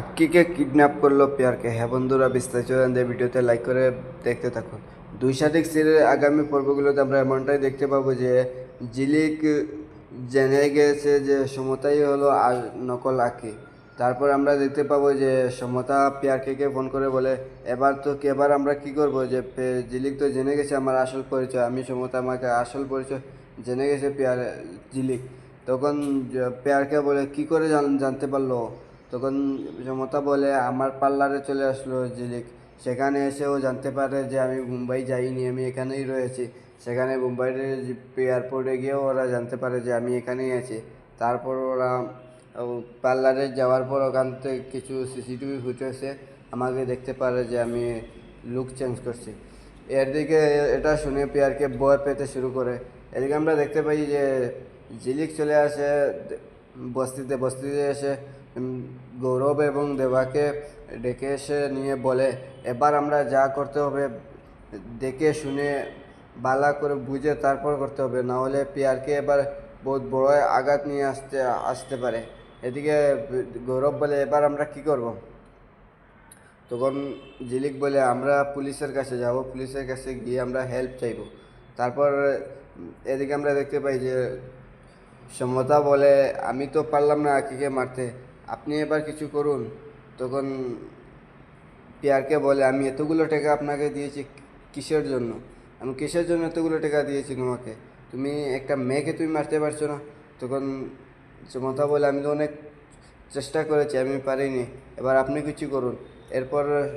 আক্কিকে kidnap করল পেয়ারকে। হ্যাঁ বন্ধুরা, বিস্তারিত জানতে ভিডিওতে লাইক করে দেখতে থাকুন। দুই শতাধিক সিরিয়ালের আগামী পর্বগুলোতে আমরা এমনটাই দেখতে পাবো যে, জিলিক জেনে গেছে যে সমতাই হলো আর নকল আঁকি। তারপর আমরা দেখতে পাবো যে সমতা পেয়ারকে ফোন করে বলে, এবার তো এবার আমরা কি করব? যে জিলিক তো জেনে গেছে আমার আসল পরিচয়, আমি সমতা, আমাকে আসল পরিচয় জেনে গেছে পেয়ার, জিলিক। তখন পেয়ারকে বলে, কি করে জানতে পারল? তখন সমতা বলে, আমার পার্লারে চলে আসলো জিলিক। সেখানে এসেও জানতে পারে যে আমি মুম্বাই যাইনি, আমি এখানেই রয়েছি। সেখানে মুম্বাইয়ের এয়ারপোর্টে গিয়েও ওরা জানতে পারে যে আমি এখানেই আছি। তারপর ওরা পার্লারে যাওয়ার পর ওখান থেকে কিছু সিসিটিভি ফুটেজে আমাকে দেখতে পারে যে আমি লুক চেঞ্জ করছি। এর দিকে এটা শুনে পেয়ারকে বয় পেতে শুরু করে। এদিকে আমরা দেখতে পাই যে জিলিক চলে আসে বস্তিতে বস্তিতে এসে গৌরব এবং দেবাকে ডেকে এসে নিয়ে বলে, এবার আমরা যা করতে হবে, দেখে শুনে বালা করে বুঝে তারপর করতে হবে। না হলে পিয়ারকে এবার বহুত বড় আঘাত নিয়ে আসতে আসতে পারে। এদিকে গৌরব বলে, এবার আমরা কি করব? তখন জিলিক বলে, আমরা পুলিশের কাছে যাব। পুলিশের কাছে গিয়ে আমরা হেল্প চাইব। তারপর এদিকে আমরা দেখতে পাই যে সমতা বলে, আমি তো পারলাম না আকিকে মারতে। আপনি এবার কিছু করুন। তখন পিয়ারকে বলে, আমি এতগুলো টাকা আপনাকে দিয়েছি কিসের জন্য? আমি কিসের জন্য এতগুলো টাকা দিয়েছি তোমাকে? তুমি একটা মেয়েকে তুমি মারতে পারছ না? তখন সমতা বলে, আমি তো অনেক চেষ্টা করেছি, আমি পারিনি। এবার আপনি কিছু করুন। এরপর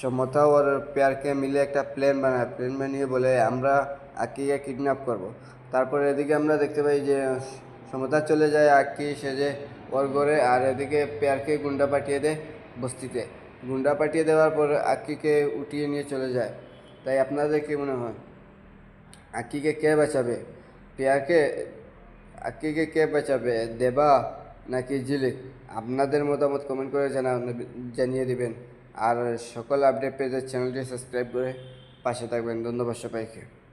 সমতা ওর পেয়ারকে মিলে একটা প্ল্যান বানায়। প্ল্যান বানিয়ে বলে, আমরা আকিকে কিডন্যাপ করব। তারপর এদিকে আমরা দেখতে পাই যে, সমতা চলে যায় আকি সেজে ওর ঘরে, আর এদিকে পেয়ারকে গুন্ডা পাঠিয়ে দেয় বস্তিতে। গুন্ডা পাঠিয়ে দেওয়ার পর আকিকে উঠিয়ে নিয়ে চলে যায়। তাই আপনাদের কি মনে হয়? আকিকে কে বাঁচাবে? পেয়ারকে, আকিকে কে বাঁচাবে? দেবা নাকি জিলিক? আপনাদের মতামত কমেন্ট করে জানা জানিয়ে দিবেন। আর সকল আপডেট পেতে চ্যানেলটি সাবস্ক্রাইব করে পাশে থাকবেন। ধন্যবাদ সবাইকে।